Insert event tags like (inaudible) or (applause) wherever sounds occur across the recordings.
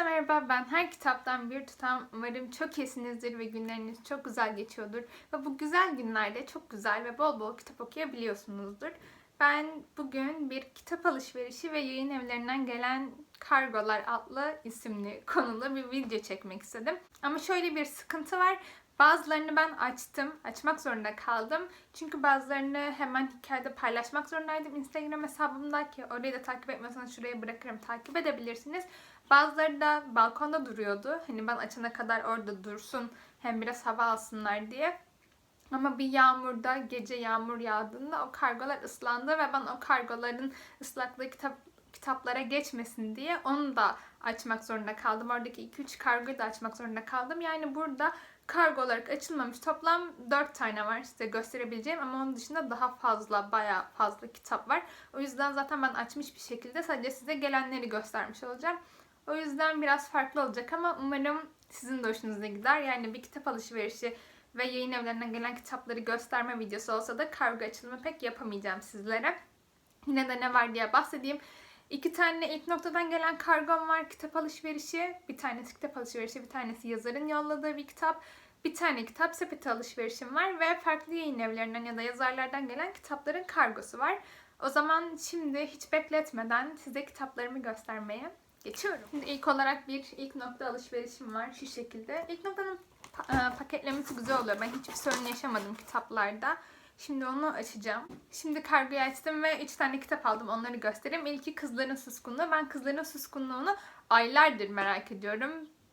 Herkese merhaba ben her kitaptan bir tutam umarım çok iyisinizdir ve günleriniz çok güzel geçiyordur ve bu güzel günlerde çok güzel ve bol bol kitap okuyabiliyorsunuzdur. Ben bugün bir kitap alışverişi ve yayın evlerinden gelen kargolar adlı isimli konulu bir video çekmek istedim. Ama şöyle bir sıkıntı var. Bazılarını ben açtım, açmak zorunda kaldım. Çünkü bazılarını hemen hikayede paylaşmak zorundaydım Instagram hesabımda ki orayı da takip etmiyorsanız şuraya bırakırım takip edebilirsiniz. Bazıları da balkonda duruyordu. Hani ben açana kadar orada dursun hem biraz hava alsınlar diye. Ama bir yağmurda, gece yağmur yağdığında o kargolar ıslandı ve ben o kargoların ıslaklığı kitap kitaplara geçmesin diye onu da açmak zorunda kaldım. Oradaki 2-3 kargoyu da açmak zorunda kaldım. Yani burada kargo olarak açılmamış toplam 4 tane var size gösterebileceğim ama onun dışında daha fazla, bayağı fazla kitap var. O yüzden zaten ben açmış bir şekilde sadece size gelenleri göstermiş olacağım. O yüzden biraz farklı olacak ama umarım sizin de hoşunuza gider. Yani bir kitap alışverişi ve yayın evlerinden gelen kitapları gösterme videosu olsa da kargo açılımı pek yapamayacağım sizlere. Yine de ne var diye bahsedeyim. İki tane ilk noktadan gelen kargom var. Kitap alışverişi. Bir tanesi kitap alışverişi, bir tanesi yazarın yolladığı bir kitap. Bir tane kitap sepeti alışverişim var ve farklı yayın evlerinden ya da yazarlardan gelen kitapların kargosu var. O zaman şimdi hiç bekletmeden size kitaplarımı göstermeye geçiyorum. Şimdi ilk olarak bir ilk nokta alışverişim var şu şekilde. İlk noktanın pa- e, paketlemesi güzel oluyor. Ben hiçbir sorun yaşamadım kitaplarda. Şimdi onu açacağım. Şimdi kargoyu açtım ve 3 tane kitap aldım. Onları göstereyim. İlki Kızların Suskunluğu. Ben Kızların Suskunluğu'nu aylardır merak ediyorum.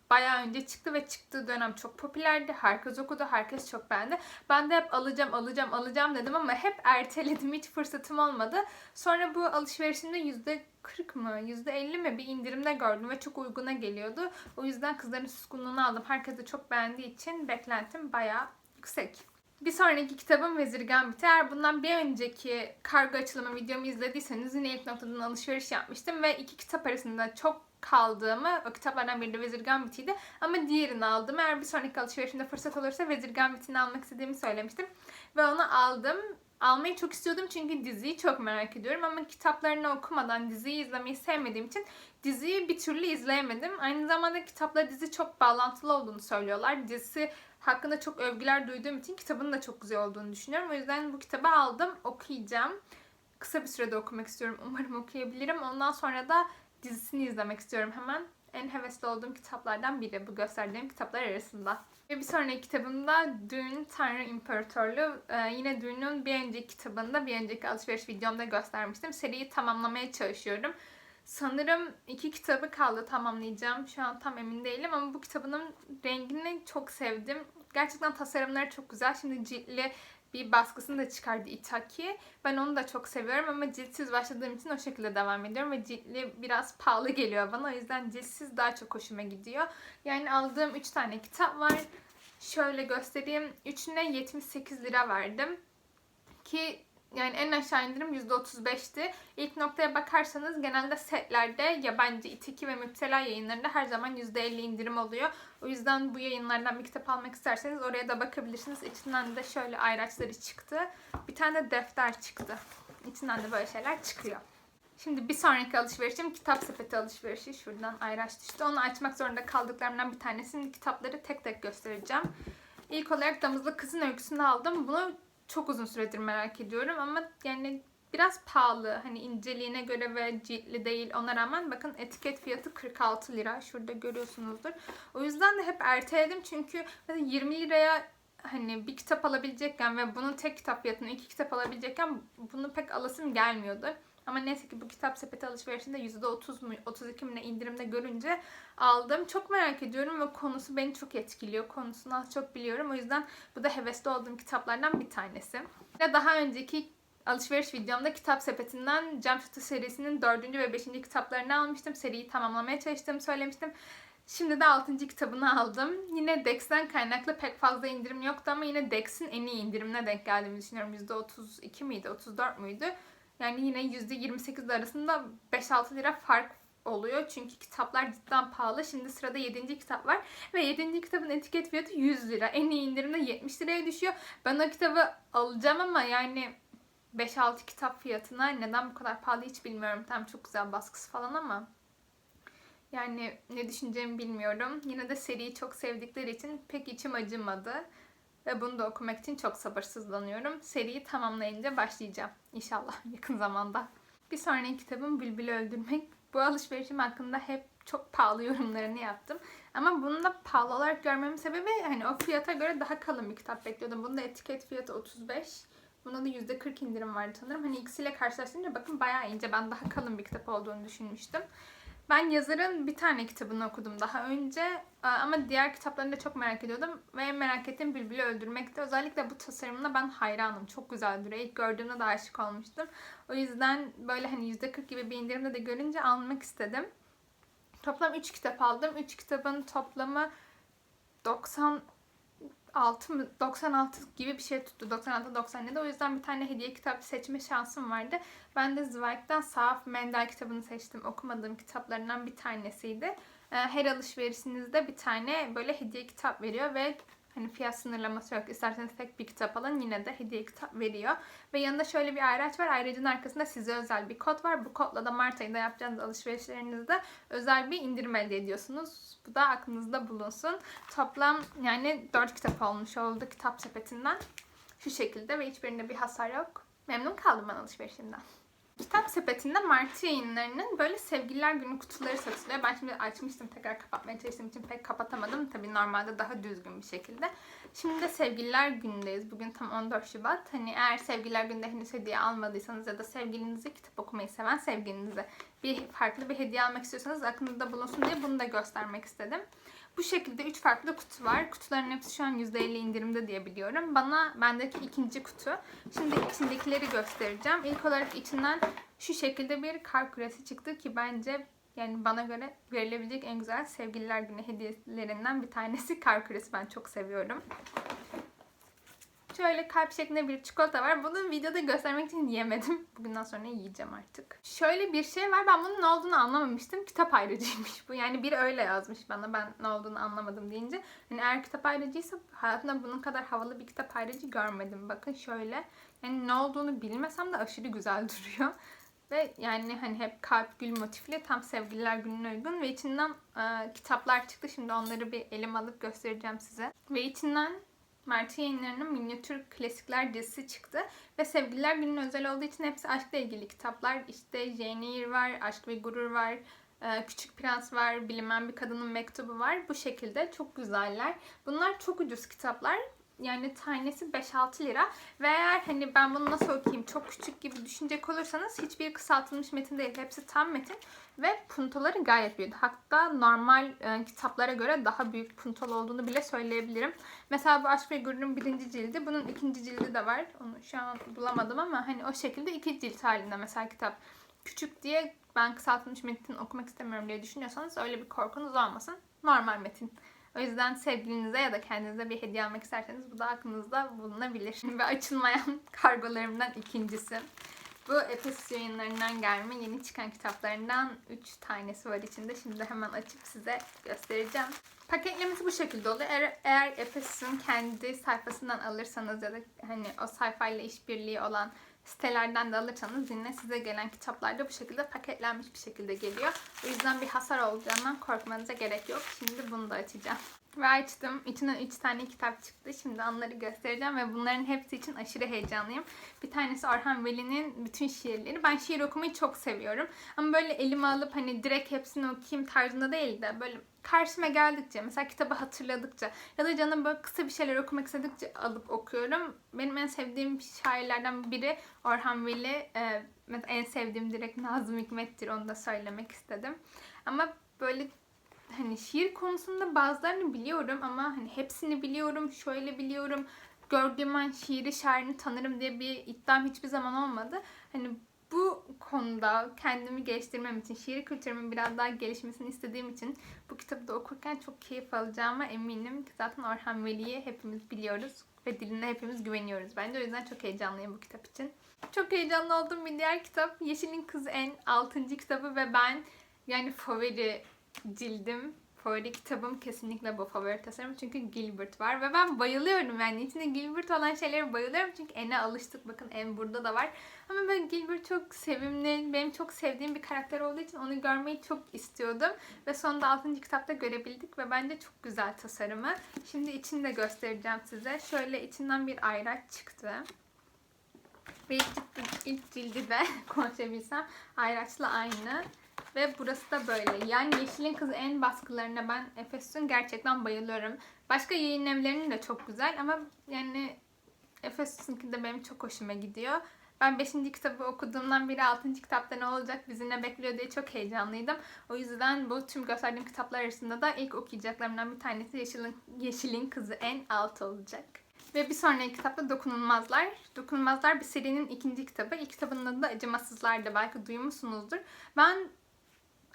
Bayağı önce çıktı ve çıktığı dönem çok popülerdi. Herkes okudu, herkes çok beğendi. Ben de hep alacağım, alacağım, alacağım dedim ama hep erteledim. Hiç fırsatım olmadı. Sonra bu alışverişimde yüzde 40 mı, yüzde 50 mi bir indirimde gördüm ve çok uyguna geliyordu. O yüzden Kızların Suskunluğu'nu aldım. Herkes de çok beğendiği için beklentim bayağı yüksek. Bir sonraki kitabım Vezir Gambit. Eğer bundan bir önceki kargo açılımı videomu izlediyseniz yine ilk noktadan alışveriş yapmıştım ve iki kitap arasında çok kaldığımı, o kitaplardan biri de Vezir Gambit'iydi ama diğerini aldım. Eğer bir sonraki alışverişimde fırsat olursa Vezir Gambit'ini almak istediğimi söylemiştim ve onu aldım. Almayı çok istiyordum çünkü diziyi çok merak ediyorum ama kitaplarını okumadan diziyi izlemeyi sevmediğim için diziyi bir türlü izleyemedim. Aynı zamanda kitapla dizi çok bağlantılı olduğunu söylüyorlar. Dizisi hakkında çok övgüler duyduğum için kitabın da çok güzel olduğunu düşünüyorum. O yüzden bu kitabı aldım, okuyacağım. Kısa bir sürede okumak istiyorum. Umarım okuyabilirim. Ondan sonra da dizisini izlemek istiyorum hemen. En hevesli olduğum kitaplardan biri bu gösterdiğim kitaplar arasında. Ve bir sonraki kitabımda Dün Tanrı İmparatorluğu. Ee, yine Dün'ün bir önceki kitabında, bir önceki alışveriş videomda göstermiştim. Seriyi tamamlamaya çalışıyorum. Sanırım iki kitabı kaldı tamamlayacağım. Şu an tam emin değilim ama bu kitabının rengini çok sevdim. Gerçekten tasarımları çok güzel. Şimdi ciltli bir baskısını da çıkardı Itaki. Ben onu da çok seviyorum ama ciltsiz başladığım için o şekilde devam ediyorum ve ciltli biraz pahalı geliyor bana. O yüzden ciltsiz daha çok hoşuma gidiyor. Yani aldığım 3 tane kitap var. Şöyle göstereyim. Üçüne 78 lira verdim. Ki yani en aşağı indirim %35'ti. İlk noktaya bakarsanız genelde setlerde yabancı İtiki ve Müptela yayınlarında her zaman %50 indirim oluyor. O yüzden bu yayınlardan bir kitap almak isterseniz oraya da bakabilirsiniz. İçinden de şöyle ayraçları çıktı. Bir tane de defter çıktı. İçinden de böyle şeyler çıkıyor. Şimdi bir sonraki alışverişim kitap sepeti alışverişi. Şuradan ayraç düştü. Onu açmak zorunda kaldıklarımdan bir tanesi. Şimdi kitapları tek tek göstereceğim. İlk olarak Damızlı Kızın Öyküsünü aldım. Bunu çok uzun süredir merak ediyorum ama yani biraz pahalı. Hani inceliğine göre ve ciltli değil. Ona rağmen bakın etiket fiyatı 46 lira. Şurada görüyorsunuzdur. O yüzden de hep erteledim çünkü 20 liraya hani bir kitap alabilecekken ve bunun tek kitap fiyatını iki kitap alabilecekken bunu pek alasım gelmiyordu. Ama neyse ki bu kitap sepeti alışverişinde %30 mu 32 mi ne indirimde görünce aldım. Çok merak ediyorum ve konusu beni çok etkiliyor. Konusunu az çok biliyorum. O yüzden bu da hevesli olduğum kitaplardan bir tanesi. Ve daha önceki alışveriş videomda kitap sepetinden Cam Şutu serisinin 4. ve 5. kitaplarını almıştım. Seriyi tamamlamaya çalıştığımı söylemiştim. Şimdi de 6. kitabını aldım. Yine Dex'ten kaynaklı pek fazla indirim yoktu ama yine Dex'in en iyi indirimine denk geldiğimi düşünüyorum. %32 miydi, 34 müydü? Yani yine %28 arasında 5-6 lira fark oluyor. Çünkü kitaplar cidden pahalı. Şimdi sırada 7. kitap var. Ve 7. kitabın etiket fiyatı 100 lira. En iyi indirimde 70 liraya düşüyor. Ben o kitabı alacağım ama yani 5-6 kitap fiyatına neden bu kadar pahalı hiç bilmiyorum. Tam çok güzel baskısı falan ama Yani ne düşüneceğimi bilmiyorum. Yine de seriyi çok sevdikleri için pek içim acımadı. Ve bunu da okumak için çok sabırsızlanıyorum. Seriyi tamamlayınca başlayacağım. İnşallah (laughs) yakın zamanda. Bir sonraki kitabım Bülbül'ü Öldürmek. Bu alışverişim hakkında hep çok pahalı yorumlarını yaptım. Ama bunu da pahalı olarak görmemin sebebi hani o fiyata göre daha kalın bir kitap bekliyordum. Bunda etiket fiyatı 35. Bunda da %40 indirim vardı sanırım. Hani ikisiyle karşılaştırınca bakın bayağı ince. Ben daha kalın bir kitap olduğunu düşünmüştüm. Ben yazarın bir tane kitabını okudum daha önce ama diğer kitaplarını da çok merak ediyordum ve merak ettiğim Bülbül'ü Öldürmek'ti. Özellikle bu tasarımına ben hayranım. Çok güzel duruyor. İlk gördüğümde de aşık olmuştum. O yüzden böyle hani %40 gibi bir indirimde de görünce almak istedim. Toplam 3 kitap aldım. 3 kitabın toplamı 96 mı 96 gibi bir şey tuttu. 96 97. O yüzden bir tane hediye kitap seçme şansım vardı. Ben de Zweig'den Saf Mendel kitabını seçtim. Okumadığım kitaplarından bir tanesiydi. Ee, Her alışverişinizde bir tane böyle hediye kitap veriyor ve hani fiyat sınırlaması yok. İsterseniz tek bir kitap alın yine de hediye kitap veriyor. Ve yanında şöyle bir ayraç var. Ayracın arkasında size özel bir kod var. Bu kodla da Mart ayında yapacağınız alışverişlerinizde özel bir indirim elde ediyorsunuz. Bu da aklınızda bulunsun. Toplam yani 4 kitap olmuş oldu kitap sepetinden. Şu şekilde ve hiçbirinde bir hasar yok. Memnun kaldım ben alışverişimden. Kitap sepetinde Martı yayınlarının böyle sevgililer günü kutuları satılıyor. Ben şimdi açmıştım tekrar kapatmaya çalıştığım için pek kapatamadım. Tabii normalde daha düzgün bir şekilde. Şimdi de sevgililer günündeyiz. Bugün tam 14 Şubat. Hani eğer sevgililer gününde henüz hediye almadıysanız ya da sevgilinize kitap okumayı seven sevgilinize bir farklı bir hediye almak istiyorsanız aklınızda bulunsun diye bunu da göstermek istedim. Bu şekilde 3 farklı kutu var. Kutuların hepsi şu an %50 indirimde diye biliyorum. Bana bendeki ikinci kutu. Şimdi içindekileri göstereceğim. İlk olarak içinden şu şekilde bir kar küresi çıktı ki bence yani bana göre verilebilecek en güzel sevgililer günü hediyelerinden bir tanesi kar küresi. Ben çok seviyorum. Şöyle kalp şeklinde bir çikolata var. Bunu videoda göstermek için yemedim. (laughs) Bugünden sonra yiyeceğim artık. Şöyle bir şey var. Ben bunun ne olduğunu anlamamıştım. Kitap ayrıcıymış bu. Yani biri öyle yazmış bana. Ben ne olduğunu anlamadım deyince. Yani eğer kitap ayrıcıysa hayatımda bunun kadar havalı bir kitap ayrıcı görmedim. Bakın şöyle. Yani ne olduğunu bilmesem de aşırı güzel (laughs) duruyor. Ve yani hani hep kalp gül motifli tam sevgililer gününe uygun ve içinden e, kitaplar çıktı. Şimdi onları bir elim alıp göstereceğim size. Ve içinden Martı yayınlarının minyatür klasikler dizisi çıktı. Ve Sevgililer Günü'nün özel olduğu için hepsi aşkla ilgili kitaplar. İşte Jane Eyre var, Aşk ve Gurur var, e, Küçük Prens var, Bilinmeyen Bir Kadının Mektubu var. Bu şekilde çok güzeller. Bunlar çok ucuz kitaplar. Yani tanesi 5-6 lira. Ve eğer hani ben bunu nasıl okuyayım çok küçük gibi düşünecek olursanız hiçbir kısaltılmış metin değil. Hepsi tam metin. Ve puntoları gayet büyük. Hatta normal e, kitaplara göre daha büyük puntol olduğunu bile söyleyebilirim. Mesela bu Aşk ve Gurur'un birinci cildi. Bunun ikinci cildi de var. Onu şu an bulamadım ama hani o şekilde iki cilt halinde mesela kitap. Küçük diye ben kısaltılmış metin okumak istemiyorum diye düşünüyorsanız öyle bir korkunuz olmasın. Normal metin. O yüzden sevgilinize ya da kendinize bir hediye almak isterseniz bu da aklınızda bulunabilir. Ve açılmayan (laughs) kargolarımdan ikincisi. Bu Efesus yayınlarından gelme yeni çıkan kitaplarından 3 tanesi var içinde. Şimdi hemen açıp size göstereceğim. Paketlemesi bu şekilde oluyor. Eğer, eğer Efesus'un kendi sayfasından alırsanız ya da hani o sayfayla işbirliği olan sitelerden de alırsanız yine size gelen kitaplar da bu şekilde paketlenmiş bir şekilde geliyor. O yüzden bir hasar olacağından korkmanıza gerek yok. Şimdi bunu da açacağım. Ve açtım. İçinden 3 tane kitap çıktı. Şimdi onları göstereceğim ve bunların hepsi için aşırı heyecanlıyım. Bir tanesi Orhan Veli'nin bütün şiirleri. Ben şiir okumayı çok seviyorum. Ama böyle elime alıp hani direkt hepsini okuyayım tarzında değil de böyle karşıma geldikçe mesela kitabı hatırladıkça ya da canım böyle kısa bir şeyler okumak istedikçe alıp okuyorum. Benim en sevdiğim şairlerden biri Orhan Veli. Ee, en sevdiğim direkt Nazım Hikmet'tir onu da söylemek istedim. Ama böyle hani şiir konusunda bazılarını biliyorum ama hani hepsini biliyorum, şöyle biliyorum. Gördüğüm an şiiri şairini tanırım diye bir iddiam hiçbir zaman olmadı. Hani bu konuda kendimi geliştirmem için, şiir kültürümün biraz daha gelişmesini istediğim için bu kitabı da okurken çok keyif alacağıma eminim. Zaten Orhan Veli'yi hepimiz biliyoruz ve diline hepimiz güveniyoruz bence. O yüzden çok heyecanlıyım bu kitap için. Çok heyecanlı olduğum bir diğer kitap Yeşil'in Kızı En 6. kitabı ve ben yani favori cildim, favori kitabım kesinlikle bu favori tasarım. Çünkü Gilbert var ve ben bayılıyorum yani içinde Gilbert olan şeylere bayılıyorum. Çünkü ene alıştık. Bakın en burada da var. Ama ben Gilbert çok sevimli, benim çok sevdiğim bir karakter olduğu için onu görmeyi çok istiyordum. Ve sonunda 6. kitapta görebildik ve bence çok güzel tasarımı. Şimdi içini de göstereceğim size. Şöyle içinden bir ayraç çıktı. Ve ilk, ilk cildi de (laughs) konuşabilsem ayraçla aynı. Ve burası da böyle. Yani Yeşil'in Kızı en baskılarına ben Efes'in gerçekten bayılıyorum. Başka yayın evlerinin de çok güzel ama yani Efes'inki de benim çok hoşuma gidiyor. Ben 5. kitabı okuduğumdan beri 6. kitapta ne olacak, bizi ne bekliyor diye çok heyecanlıydım. O yüzden bu tüm gösterdiğim kitaplar arasında da ilk okuyacaklarımdan bir tanesi Yeşil'in, Yeşil'in Kızı en alt olacak. Ve bir sonraki kitapta Dokunulmazlar. Dokunulmazlar bir serinin ikinci kitabı. İlk kitabının adı da Acımasızlar'dı. Belki duymuşsunuzdur. Ben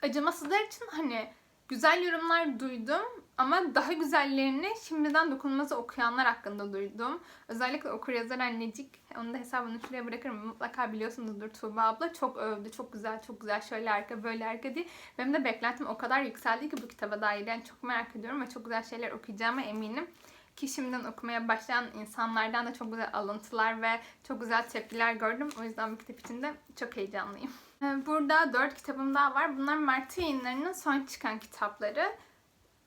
Acımasızlar için hani güzel yorumlar duydum ama daha güzellerini şimdiden Dokunulmaz'ı okuyanlar hakkında duydum. Özellikle okuryazar annecik, onun da hesabını şuraya bırakırım. Mutlaka biliyorsunuzdur Tuğba abla. Çok övdü, çok güzel, çok güzel, şöyle harika, böyle harika diye. Benim de beklentim o kadar yükseldi ki bu kitaba dair. Yani çok merak ediyorum ve çok güzel şeyler okuyacağıma eminim ki şimdiden okumaya başlayan insanlardan da çok güzel alıntılar ve çok güzel tepkiler gördüm. O yüzden bu kitap için de çok heyecanlıyım. Ee, Burada dört kitabım daha var. Bunlar Martı yayınlarının son çıkan kitapları.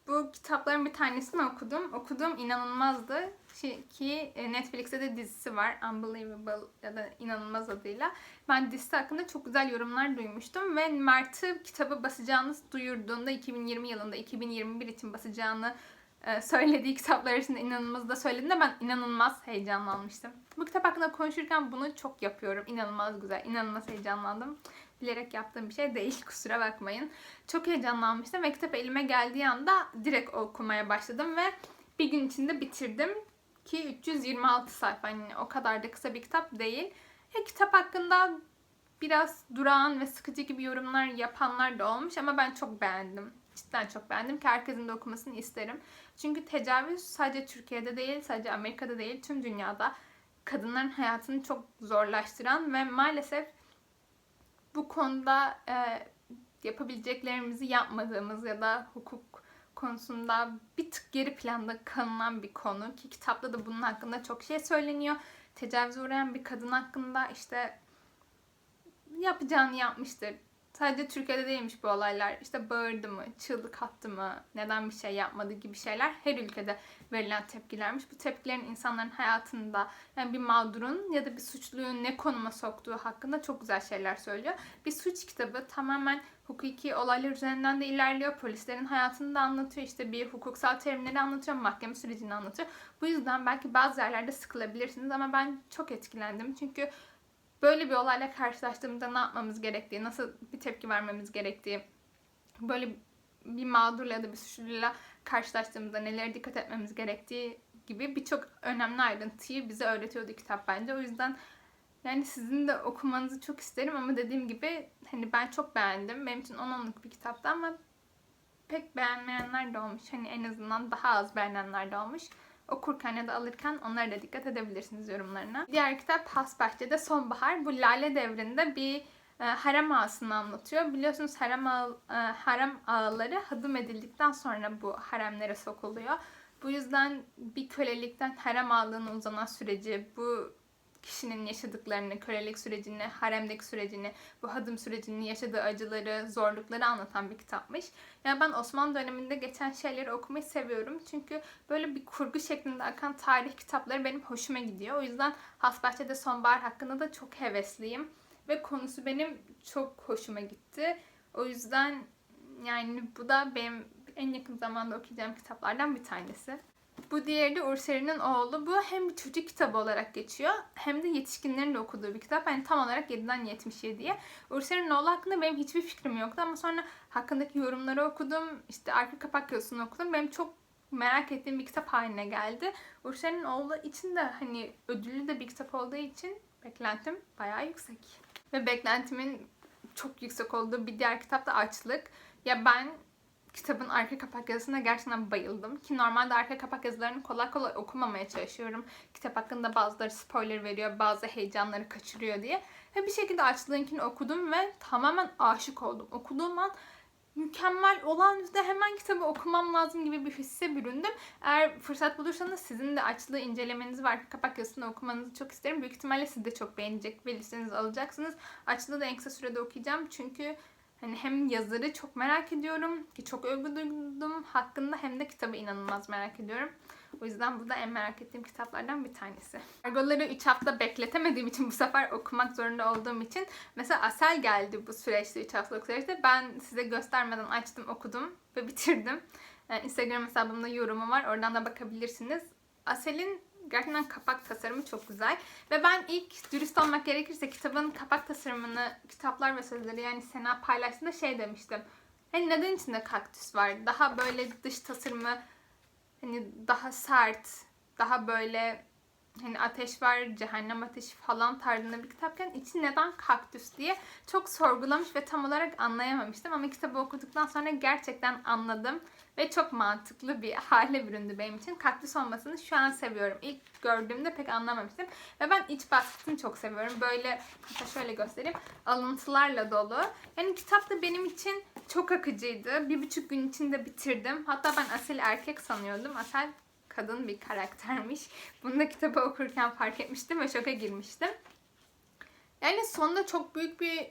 Bu kitapların bir tanesini okudum. Okuduğum inanılmazdı. Ki- e, Netflix'te de dizisi var. Unbelievable ya da inanılmaz adıyla. Ben dizisi hakkında çok güzel yorumlar duymuştum. Ve Martı kitabı basacağını duyurduğunda 2020 yılında 2021 için basacağını söylediği kitaplar arasında inanılmaz da söylediğinde ben inanılmaz heyecanlanmıştım. Bu kitap hakkında konuşurken bunu çok yapıyorum. İnanılmaz güzel, inanılmaz heyecanlandım. Bilerek yaptığım bir şey değil, (laughs) kusura bakmayın. Çok heyecanlanmıştım ve kitap elime geldiği anda direkt okumaya başladım ve bir gün içinde bitirdim. Ki 326 sayfa, hani o kadar da kısa bir kitap değil. E, kitap hakkında biraz durağan ve sıkıcı gibi yorumlar yapanlar da olmuş ama ben çok beğendim. Cidden çok beğendim ki herkesin de okumasını isterim. Çünkü tecavüz sadece Türkiye'de değil, sadece Amerika'da değil, tüm dünyada kadınların hayatını çok zorlaştıran ve maalesef bu konuda e, yapabileceklerimizi yapmadığımız ya da hukuk konusunda bir tık geri planda kalınan bir konu ki kitapta da bunun hakkında çok şey söyleniyor. Tecavüze uğrayan bir kadın hakkında işte yapacağını yapmıştır. Sadece Türkiye'de değilmiş bu olaylar. İşte bağırdı mı, çığlık attı mı, neden bir şey yapmadı gibi şeyler her ülkede verilen tepkilermiş. Bu tepkilerin insanların hayatında yani bir mağdurun ya da bir suçluyu ne konuma soktuğu hakkında çok güzel şeyler söylüyor. Bir suç kitabı tamamen hukuki olaylar üzerinden de ilerliyor. Polislerin hayatını da anlatıyor. İşte bir hukuksal terimleri anlatıyor. Mahkeme sürecini anlatıyor. Bu yüzden belki bazı yerlerde sıkılabilirsiniz ama ben çok etkilendim. Çünkü böyle bir olayla karşılaştığımızda ne yapmamız gerektiği, nasıl bir tepki vermemiz gerektiği, böyle bir mağdurla ya da bir suçluyla karşılaştığımızda nelere dikkat etmemiz gerektiği gibi birçok önemli ayrıntıyı bize öğretiyordu kitap bence. O yüzden yani sizin de okumanızı çok isterim ama dediğim gibi hani ben çok beğendim. Benim için 10 onluk bir kitaptı ama pek beğenmeyenler de olmuş. Hani en azından daha az beğenenler de olmuş. Okurken ya da alırken onlara da dikkat edebilirsiniz yorumlarına. Diğer kitap Hasbahçe'de Sonbahar. Bu Lale devrinde bir e, harem ağasını anlatıyor. Biliyorsunuz harem, ağa, e, harem ağaları hadım edildikten sonra bu haremlere sokuluyor. Bu yüzden bir kölelikten harem ağalığına uzanan süreci, bu kişinin yaşadıklarını, kölelik sürecini, haremdeki sürecini, bu hadım sürecini, yaşadığı acıları, zorlukları anlatan bir kitapmış. Yani ben Osmanlı döneminde geçen şeyleri okumayı seviyorum. Çünkü böyle bir kurgu şeklinde akan tarih kitapları benim hoşuma gidiyor. O yüzden Hasbahçe'de Sonbahar hakkında da çok hevesliyim. Ve konusu benim çok hoşuma gitti. O yüzden yani bu da benim en yakın zamanda okuyacağım kitaplardan bir tanesi. Bu diğeri de Urseri'nin oğlu. Bu hem bir çocuk kitabı olarak geçiyor hem de yetişkinlerin de okuduğu bir kitap. Yani tam olarak 7'den 77'ye. Urseri'nin oğlu hakkında benim hiçbir fikrim yoktu ama sonra hakkındaki yorumları okudum. İşte arka kapak yazısını okudum. Benim çok merak ettiğim bir kitap haline geldi. Urseri'nin oğlu için de hani ödüllü de bir kitap olduğu için beklentim bayağı yüksek. Ve beklentimin çok yüksek olduğu bir diğer kitap da Açlık. Ya ben kitabın arka kapak yazısına gerçekten bayıldım. Ki normalde arka kapak yazılarını kolay kolay okumamaya çalışıyorum. Kitap hakkında bazıları spoiler veriyor, bazı heyecanları kaçırıyor diye. Ve bir şekilde Açlığınkini okudum ve tamamen aşık oldum. Okuduğum an mükemmel olağanüstü hemen kitabı okumam lazım gibi bir hisse büründüm. Eğer fırsat bulursanız sizin de açlığı incelemeniz var. Kapak yazısını okumanızı çok isterim. Büyük ihtimalle siz de çok beğenecek ve listenizi alacaksınız. Açlığı da en kısa sürede okuyacağım. Çünkü hani hem yazarı çok merak ediyorum ki çok övgü duydum hakkında hem de kitabı inanılmaz merak ediyorum. O yüzden bu da en merak ettiğim kitaplardan bir tanesi. Kargoları 3 hafta bekletemediğim için bu sefer okumak zorunda olduğum için mesela Asel geldi bu süreçte 3 haftalık süreçte. Ben size göstermeden açtım okudum ve bitirdim. Yani Instagram hesabımda yorumu var. Oradan da bakabilirsiniz. Asel'in gerçekten kapak tasarımı çok güzel. Ve ben ilk dürüst olmak gerekirse kitabın kapak tasarımını kitaplar ve sözleri yani Sena paylaştığında şey demiştim. Hani neden içinde kaktüs var? Daha böyle dış tasarımı hani daha sert, daha böyle hani ateş var, cehennem ateşi falan tarzında bir kitapken içi neden kaktüs diye çok sorgulamış ve tam olarak anlayamamıştım. Ama kitabı okuduktan sonra gerçekten anladım ve çok mantıklı bir hale büründü benim için. Kaktüs olmasını şu an seviyorum. İlk gördüğümde pek anlamamıştım. Ve ben iç baskısını çok seviyorum. Böyle şöyle göstereyim. Alıntılarla dolu. Yani kitap da benim için çok akıcıydı. Bir buçuk gün içinde bitirdim. Hatta ben Asel erkek sanıyordum. Asel kadın bir karaktermiş. (laughs) Bunu da kitabı okurken fark etmiştim ve şoka girmiştim. Yani sonunda çok büyük bir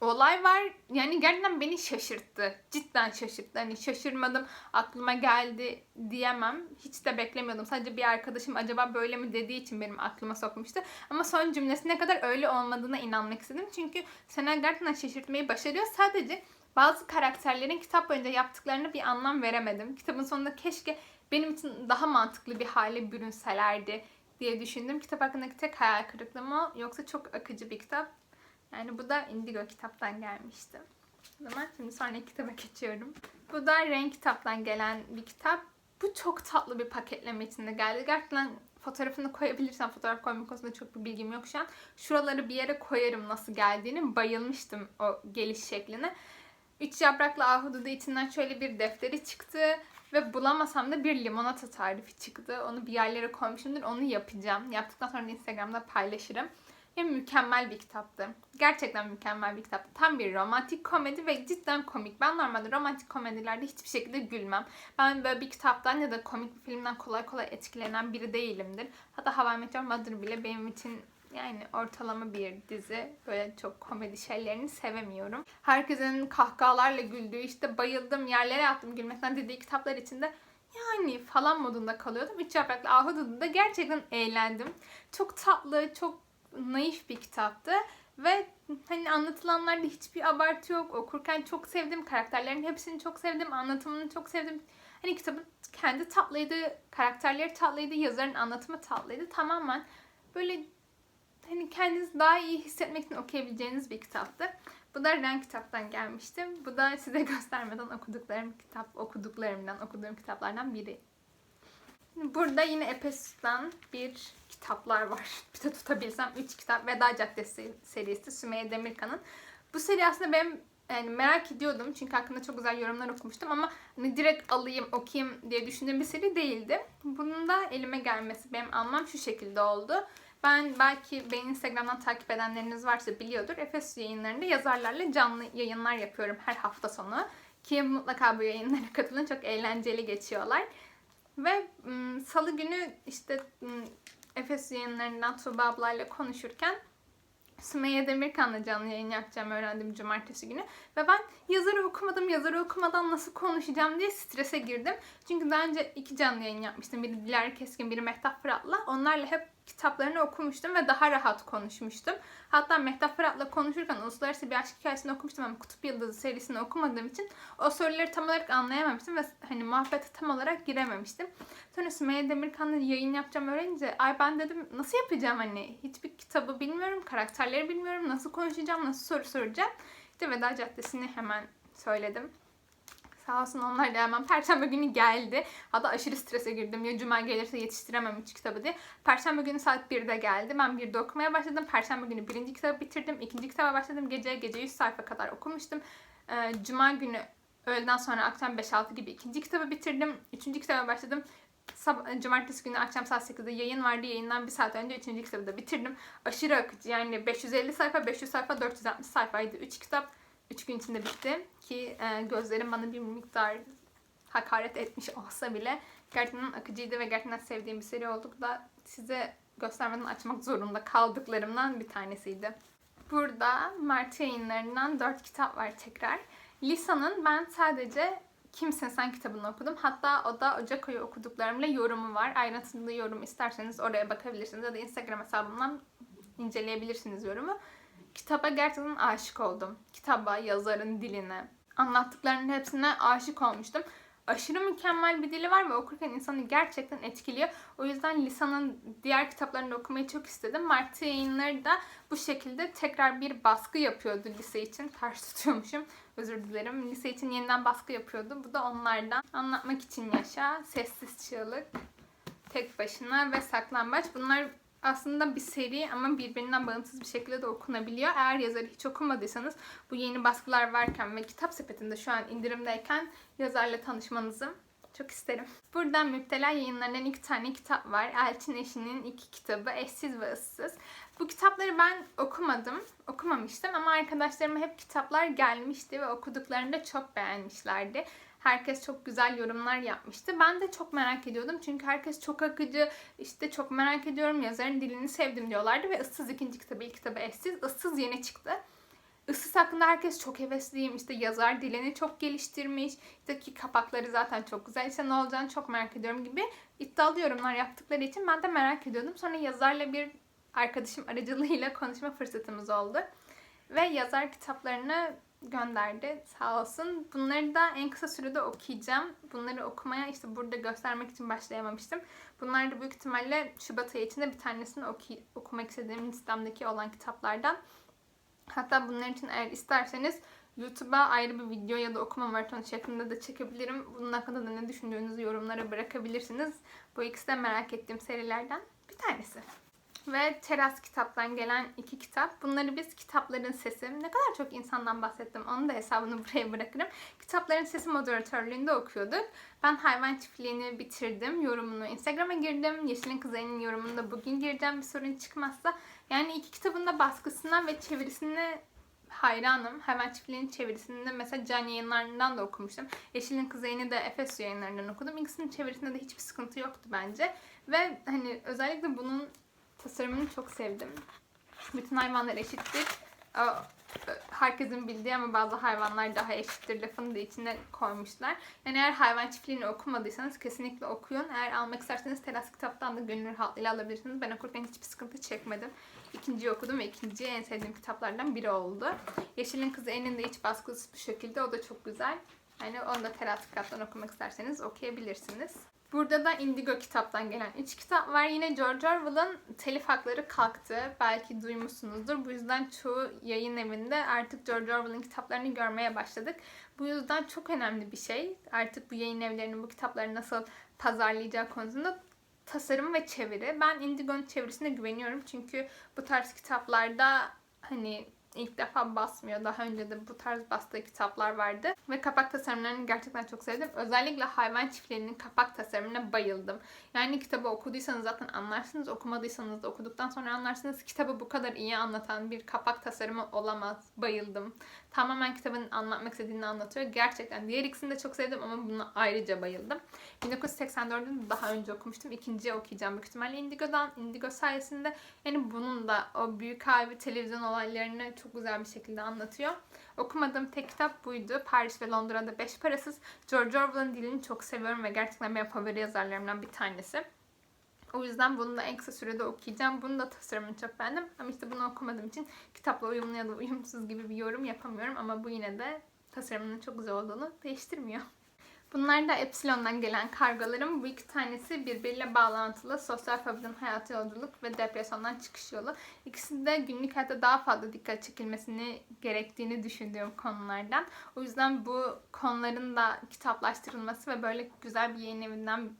olay var. Yani gerçekten beni şaşırttı. Cidden şaşırttı. Hani şaşırmadım, aklıma geldi diyemem. Hiç de beklemiyordum. Sadece bir arkadaşım acaba böyle mi dediği için benim aklıma sokmuştu. Ama son cümlesine kadar öyle olmadığına inanmak istedim. Çünkü Sena gerçekten şaşırtmayı başarıyor. Sadece bazı karakterlerin kitap boyunca yaptıklarını bir anlam veremedim. Kitabın sonunda keşke benim için daha mantıklı bir hale bürünselerdi diye düşündüm. Kitap hakkındaki tek hayal kırıklığım o. Yoksa çok akıcı bir kitap. Yani bu da Indigo kitaptan gelmişti. O zaman şimdi sonraki kitaba geçiyorum. Bu da Renk kitaptan gelen bir kitap. Bu çok tatlı bir paketleme içinde geldi. Gerçekten fotoğrafını koyabilirsem fotoğraf koymak konusunda çok bir bilgim yok şu an. Şuraları bir yere koyarım nasıl geldiğini. Bayılmıştım o geliş şekline. Üç yapraklı ahududu içinden şöyle bir defteri çıktı. Ve bulamasam da bir limonata tarifi çıktı. Onu bir yerlere koymuşumdur. Onu yapacağım. Yaptıktan sonra da Instagram'da paylaşırım. Ve mükemmel bir kitaptı. Gerçekten mükemmel bir kitaptı. Tam bir romantik komedi ve cidden komik. Ben normalde romantik komedilerde hiçbir şekilde gülmem. Ben böyle bir kitaptan ya da komik bir filmden kolay kolay etkilenen biri değilimdir. Hatta Hawaii Meteor Mother bile benim için yani ortalama bir dizi. Böyle çok komedi şeylerini sevemiyorum. Herkesin kahkahalarla güldüğü işte bayıldım yerlere attım gülmekten dediği kitaplar içinde yani falan modunda kalıyordum. Üç yapraklı Ahududu'da gerçekten eğlendim. Çok tatlı, çok naif bir kitaptı. Ve hani anlatılanlarda hiçbir abartı yok. Okurken çok sevdim. Karakterlerin hepsini çok sevdim. Anlatımını çok sevdim. Hani kitabın kendi tatlıydı. Karakterleri tatlıydı. Yazarın anlatımı tatlıydı. Tamamen böyle hani kendinizi daha iyi hissetmek için okuyabileceğiniz bir kitaptı. Bu da Renk kitaptan gelmişti. Bu da size (laughs) göstermeden okuduklarım kitap okuduklarımdan okuduğum kitaplardan biri. Burada yine Epes'ten bir kitaplar var. (laughs) Bir de tutabilsem 3 kitap. Veda Caddesi serisi Sümeyye Demirkan'ın. Bu seri aslında benim yani merak ediyordum çünkü hakkında çok güzel yorumlar okumuştum ama hani direkt alayım okuyayım diye düşündüğüm bir seri değildi. Bunun da elime gelmesi benim almam şu şekilde oldu. Ben belki beni Instagram'dan takip edenleriniz varsa biliyordur. Efes yayınlarında yazarlarla canlı yayınlar yapıyorum her hafta sonu. Ki mutlaka bu yayınlara katılın. Çok eğlenceli geçiyorlar. Ve salı günü işte ım, Efes yayınlarından Tuğba ablayla konuşurken Sümeyye Demirkan'la canlı yayın yapacağım öğrendim cumartesi günü. Ve ben yazarı okumadım, yazarı okumadan nasıl konuşacağım diye strese girdim. Çünkü daha önce iki canlı yayın yapmıştım. Biri Dilara Keskin, biri Mehtap Fırat'la. Onlarla hep kitaplarını okumuştum ve daha rahat konuşmuştum. Hatta Mehtap Fırat'la konuşurken Uluslararası Bir Aşk Hikayesini okumuştum ama Kutup Yıldızı serisini okumadığım için o soruları tam olarak anlayamamıştım ve hani muhabbete tam olarak girememiştim. Sonra Sümeyye Demirkan'la yayın yapacağım öğrenince ay ben dedim nasıl yapacağım hani hiçbir kitabı bilmiyorum, karakterleri bilmiyorum, nasıl konuşacağım, nasıl soru soracağım. İşte Veda Caddesi'ni hemen söyledim. Sağ olsun onlar da hemen Perşembe günü geldi. Hatta aşırı strese girdim. Ya Cuma gelirse yetiştiremem üç kitabı diye. Perşembe günü saat 1'de geldi. Ben 1'de okumaya başladım. Perşembe günü birinci kitabı bitirdim. ikinci kitaba başladım. Gece gece 100 sayfa kadar okumuştum. Ee, Cuma günü öğleden sonra akşam 5-6 gibi ikinci kitabı bitirdim. Üçüncü kitaba başladım. Sab- Cumartesi günü akşam saat 8'de yayın vardı. Yayından bir saat önce üçüncü kitabı da bitirdim. Aşırı akıcı yani 550 sayfa, 500 sayfa, 460 sayfaydı. 3 kitap 3 gün içinde bitti ki e, gözlerim bana bir miktar hakaret etmiş olsa bile gerçekten akıcıydı ve gerçekten sevdiğim bir seri olduk da size göstermeden açmak zorunda kaldıklarımdan bir tanesiydi. Burada Mart yayınlarından 4 kitap var tekrar. Lisa'nın ben sadece Kimsin Sen kitabını okudum. Hatta o da Ocak ayı okuduklarımla yorumu var. Ayrıntılı yorum isterseniz oraya bakabilirsiniz ya da Instagram hesabımdan inceleyebilirsiniz yorumu. Kitaba gerçekten aşık oldum. Kitaba, yazarın diline, anlattıklarının hepsine aşık olmuştum. Aşırı mükemmel bir dili var ve okurken insanı gerçekten etkiliyor. O yüzden Lisa'nın diğer kitaplarını okumayı çok istedim. Martı yayınları da bu şekilde tekrar bir baskı yapıyordu lise için. Ters tutuyormuşum. Özür dilerim. Lise için yeniden baskı yapıyordu. Bu da onlardan. Anlatmak için yaşa, sessiz çığlık, tek başına ve saklambaç. Bunlar aslında bir seri ama birbirinden bağımsız bir şekilde de okunabiliyor. Eğer yazarı hiç okumadıysanız bu yeni baskılar varken ve kitap sepetinde şu an indirimdeyken yazarla tanışmanızı çok isterim. Buradan Müptela yayınlarından iki tane kitap var. Elçin Eşi'nin iki kitabı Eşsiz ve Issız. Bu kitapları ben okumadım, okumamıştım ama arkadaşlarıma hep kitaplar gelmişti ve okuduklarında çok beğenmişlerdi. Herkes çok güzel yorumlar yapmıştı. Ben de çok merak ediyordum. Çünkü herkes çok akıcı, işte çok merak ediyorum, yazarın dilini sevdim diyorlardı. Ve Issız ikinci kitabı, ilk kitabı Eşsiz. Issız yeni çıktı. Issız hakkında herkes çok hevesliyim. İşte yazar dilini çok geliştirmiş. İşte ki kapakları zaten çok güzel. İşte ne olacağını çok merak ediyorum gibi iddialı yorumlar yaptıkları için ben de merak ediyordum. Sonra yazarla bir arkadaşım aracılığıyla konuşma fırsatımız oldu. Ve yazar kitaplarını gönderdi sağ olsun. Bunları da en kısa sürede okuyacağım. Bunları okumaya işte burada göstermek için başlayamamıştım. Bunlar da büyük ihtimalle Şubat ayı içinde bir tanesini oku- okumak istediğim listemdeki olan kitaplardan. Hatta bunlar için eğer isterseniz YouTube'a ayrı bir video ya da okuma maratonu şeklinde de çekebilirim. Bunun hakkında da ne düşündüğünüzü yorumlara bırakabilirsiniz. Bu ikisi de merak ettiğim serilerden bir tanesi. Ve Teras kitaptan gelen iki kitap. Bunları biz kitapların sesi. Ne kadar çok insandan bahsettim. Onun da hesabını (laughs) buraya bırakırım. Kitapların sesi moderatörlüğünde okuyorduk. Ben hayvan çiftliğini bitirdim. Yorumunu Instagram'a girdim. Yeşil'in Kızey'in yorumunu da bugün gireceğim bir sorun çıkmazsa. Yani iki kitabın da baskısına ve çevirisine hayranım. Hayvan Çiftliği'nin çevirisinde mesela Can yayınlarından da okumuştum. Yeşil'in Kuzeyini de Efes yayınlarından okudum. İkisinin çevirisinde de hiçbir sıkıntı yoktu bence. Ve hani özellikle bunun tasarımını çok sevdim. Bütün hayvanlar eşittir. O, Herkesin bildiği ama bazı hayvanlar daha eşittir lafını da içine koymuşlar. Yani eğer hayvan çiftliğini okumadıysanız kesinlikle okuyun. Eğer almak isterseniz Teras kitaptan da gönül rahatlığıyla alabilirsiniz. Ben okurken hiçbir sıkıntı çekmedim. İkinciyi okudum ve ikinciyi en sevdiğim kitaplardan biri oldu. Yeşil'in Kızı En'in de iç baskısı bu şekilde. O da çok güzel. Yani onu da Teras kitaptan okumak isterseniz okuyabilirsiniz. Burada da Indigo kitaptan gelen 3 kitap var. Yine George Orwell'ın telif hakları kalktı. Belki duymuşsunuzdur. Bu yüzden çoğu yayın evinde artık George Orwell'ın kitaplarını görmeye başladık. Bu yüzden çok önemli bir şey. Artık bu yayın evlerinin bu kitapları nasıl pazarlayacağı konusunda tasarım ve çeviri. Ben Indigo'nun çevirisine güveniyorum. Çünkü bu tarz kitaplarda hani ilk defa basmıyor. Daha önce de bu tarz bastığı kitaplar vardı. Ve kapak tasarımlarını gerçekten çok sevdim. Özellikle hayvan çiftliğinin kapak tasarımına bayıldım. Yani kitabı okuduysanız zaten anlarsınız. Okumadıysanız da okuduktan sonra anlarsınız. Kitabı bu kadar iyi anlatan bir kapak tasarımı olamaz. Bayıldım. Tamamen kitabın anlatmak istediğini anlatıyor. Gerçekten. Diğer ikisini de çok sevdim ama buna ayrıca bayıldım. 1984'ü daha önce okumuştum. İkinciye okuyacağım büyük ihtimalle Indigo'dan. Indigo sayesinde yani bunun da o büyük harbi televizyon olaylarını çok güzel bir şekilde anlatıyor. Okumadığım tek kitap buydu. Paris ve Londra'da Beş Parasız. George Orwell'ın dilini çok seviyorum ve gerçekten benim favori yazarlarımdan bir tanesi. O yüzden bunu da en kısa sürede okuyacağım. Bunu da tasarımını çok beğendim. Ama işte bunu okumadığım için kitapla uyumlu ya da uyumsuz gibi bir yorum yapamıyorum. Ama bu yine de tasarımının çok güzel olduğunu değiştirmiyor. Bunlar da Epsilon'dan gelen kargolarım. Bu iki tanesi birbiriyle bağlantılı. Sosyal fobiden hayata yolculuk ve depresyondan çıkış yolu. İkisi de günlük hayatta daha fazla dikkat çekilmesini gerektiğini düşündüğüm konulardan. O yüzden bu konuların da kitaplaştırılması ve böyle güzel bir yayın evinden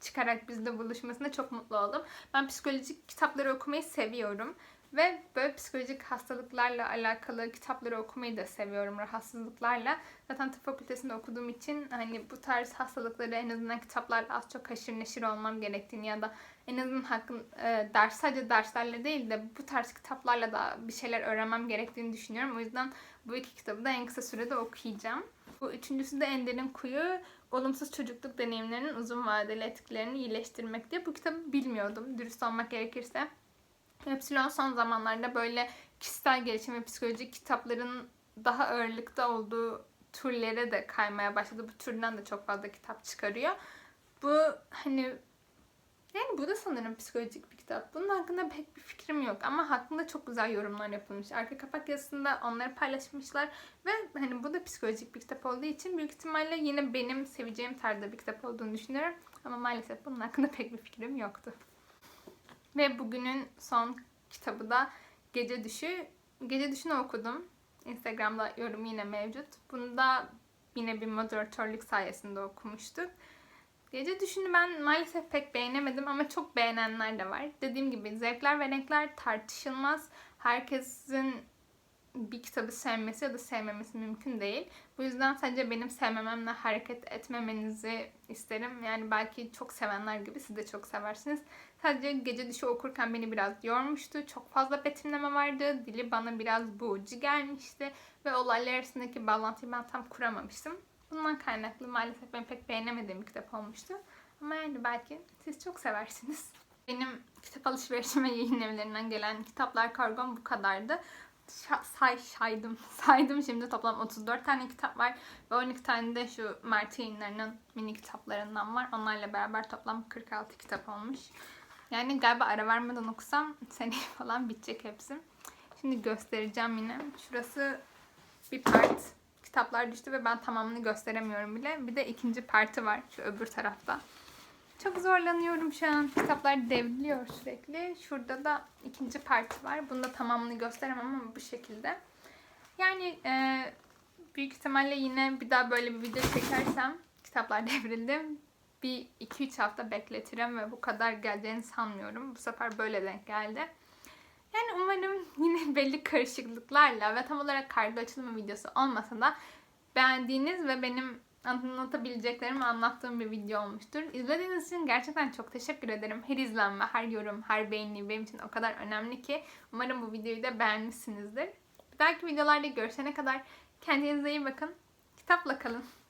çıkarak bizle buluşmasına çok mutlu oldum. Ben psikolojik kitapları okumayı seviyorum. Ve böyle psikolojik hastalıklarla alakalı kitapları okumayı da seviyorum rahatsızlıklarla. Zaten tıp fakültesinde okuduğum için hani bu tarz hastalıkları en azından kitaplarla az çok haşır neşir olmam gerektiğini ya da en azından hakkın e, ders sadece derslerle değil de bu tarz kitaplarla da bir şeyler öğrenmem gerektiğini düşünüyorum. O yüzden bu iki kitabı da en kısa sürede okuyacağım. Bu üçüncüsü de Ender'in Kuyu. Olumsuz çocukluk deneyimlerinin uzun vadeli etkilerini iyileştirmek diye. Bu kitabı bilmiyordum dürüst olmak gerekirse. Epsilon son zamanlarda böyle kişisel gelişim ve psikolojik kitapların daha ağırlıkta olduğu türlere de kaymaya başladı. Bu türden de çok fazla kitap çıkarıyor. Bu hani yani bu da sanırım psikolojik bir kitap. Bunun hakkında pek bir fikrim yok ama hakkında çok güzel yorumlar yapılmış. Arka kapak yazısında onları paylaşmışlar ve hani bu da psikolojik bir kitap olduğu için büyük ihtimalle yine benim seveceğim tarzda bir kitap olduğunu düşünüyorum. Ama maalesef bunun hakkında pek bir fikrim yoktu. Ve bugünün son kitabı da Gece Düşü. Gece Düşü'nü okudum. Instagram'da yorum yine mevcut. Bunu da yine bir moderatörlük sayesinde okumuştuk. Gece Düşü'nü ben maalesef pek beğenemedim ama çok beğenenler de var. Dediğim gibi zevkler ve renkler tartışılmaz. Herkesin bir kitabı sevmesi ya da sevmemesi mümkün değil. Bu yüzden sadece benim sevmememle hareket etmemenizi isterim. Yani belki çok sevenler gibi siz de çok seversiniz. Sadece gece düşü okurken beni biraz yormuştu. Çok fazla betimleme vardı. Dili bana biraz boğucu gelmişti. Ve olaylar arasındaki bağlantıyı ben tam kuramamıştım. Bundan kaynaklı maalesef ben pek beğenemediğim bir kitap olmuştu. Ama yani belki siz çok seversiniz. Benim kitap alışverişime yayın evlerinden gelen kitaplar kargom bu kadardı. Say saydım. (laughs) Saydım şimdi toplam 34 tane kitap var ve 12 tane de şu Mert yayınlarının mini kitaplarından var. Onlarla beraber toplam 46 kitap olmuş. Yani galiba ara vermeden okusam (laughs) seneye falan bitecek hepsi. Şimdi göstereceğim yine. Şurası bir part kitaplar düştü ve ben tamamını gösteremiyorum bile. Bir de ikinci parti var şu öbür tarafta. Çok zorlanıyorum şu an. Kitaplar devriliyor sürekli. Şurada da ikinci parti var. Bunu da tamamını gösteremem ama bu şekilde. Yani e, büyük ihtimalle yine bir daha böyle bir video çekersem kitaplar (laughs) devrildi. Bir 2-3 hafta bekletirim ve bu kadar geleceğini sanmıyorum. Bu sefer böyle denk geldi. Yani umarım yine (laughs) belli karışıklıklarla ve tam olarak kargo açılımı videosu olmasa da beğendiğiniz ve benim anlatabileceklerimi anlattığım bir video olmuştur. İzlediğiniz için gerçekten çok teşekkür ederim. Her izlenme, her yorum, her beğeni benim için o kadar önemli ki umarım bu videoyu da beğenmişsinizdir. Bir dahaki videolarda görüşene kadar kendinize iyi bakın. Kitapla kalın.